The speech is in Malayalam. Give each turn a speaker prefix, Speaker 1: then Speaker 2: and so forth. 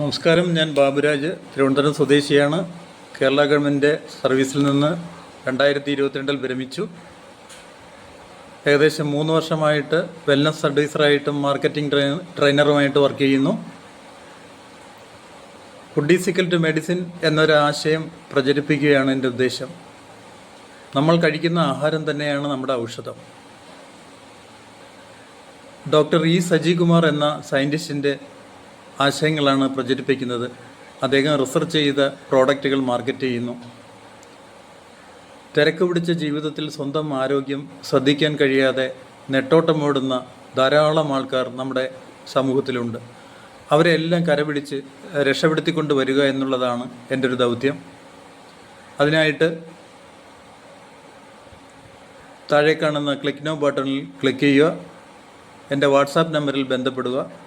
Speaker 1: നമസ്കാരം. ഞാൻ ബാബുരാജ് തിരുവനന്തപുരം സ്വദേശിയാണ്. കേരള ഗവൺമെന്റ് സർവീസിൽ നിന്ന് രണ്ടായിരത്തി ഇരുപത്തിരണ്ടിൽ വിരമിച്ചു. ഏകദേശം മൂന്ന് വർഷമായിട്ട് വെൽനസ് അഡ്വൈസറായിട്ടും മാർക്കറ്റിംഗ് ട്രെയിൻ ട്രെയിനറുമായിട്ട് വർക്ക് ചെയ്യുന്നു. Food is equal to medicine എന്നൊരാശയം പ്രചരിപ്പിക്കുകയാണ് എന്റെ ഉദ്ദേശം. നമ്മൾ കഴിക്കുന്ന ആഹാരം തന്നെയാണ് നമ്മുടെ ഔഷധം. ഡോക്ടർ ഇ സജികുമാർ എന്ന സയന്റിസ്റ്റിന്റെ ആശയങ്ങളാണ് പ്രചരിപ്പിക്കുന്നത്. അദ്ദേഹം റിസർച്ച് ചെയ്ത പ്രോഡക്റ്റുകൾ മാർക്കറ്റ് ചെയ്യുന്നു. തിരക്ക് പിടിച്ച ജീവിതത്തിൽ സ്വന്തം ആരോഗ്യം ശ്രദ്ധിക്കാൻ കഴിയാതെ നെട്ടോട്ടമോടുന്ന ധാരാളം ആൾക്കാർ നമ്മുടെ സമൂഹത്തിലുണ്ട്. അവരെല്ലാം കരപിടിച്ച് രക്ഷപ്പെടുത്തിക്കൊണ്ട് വരിക എന്നുള്ളതാണ് എന്റെ ഒരു ദൗത്യം. അതിനായിട്ട് താഴെ കാണുന്ന ക്ലിക്ക് നോ ബട്ടണിൽ ക്ലിക്ക് ചെയ്യുക. എന്റെ വാട്സാപ്പ് നമ്പറിൽ ബന്ധപ്പെടുക.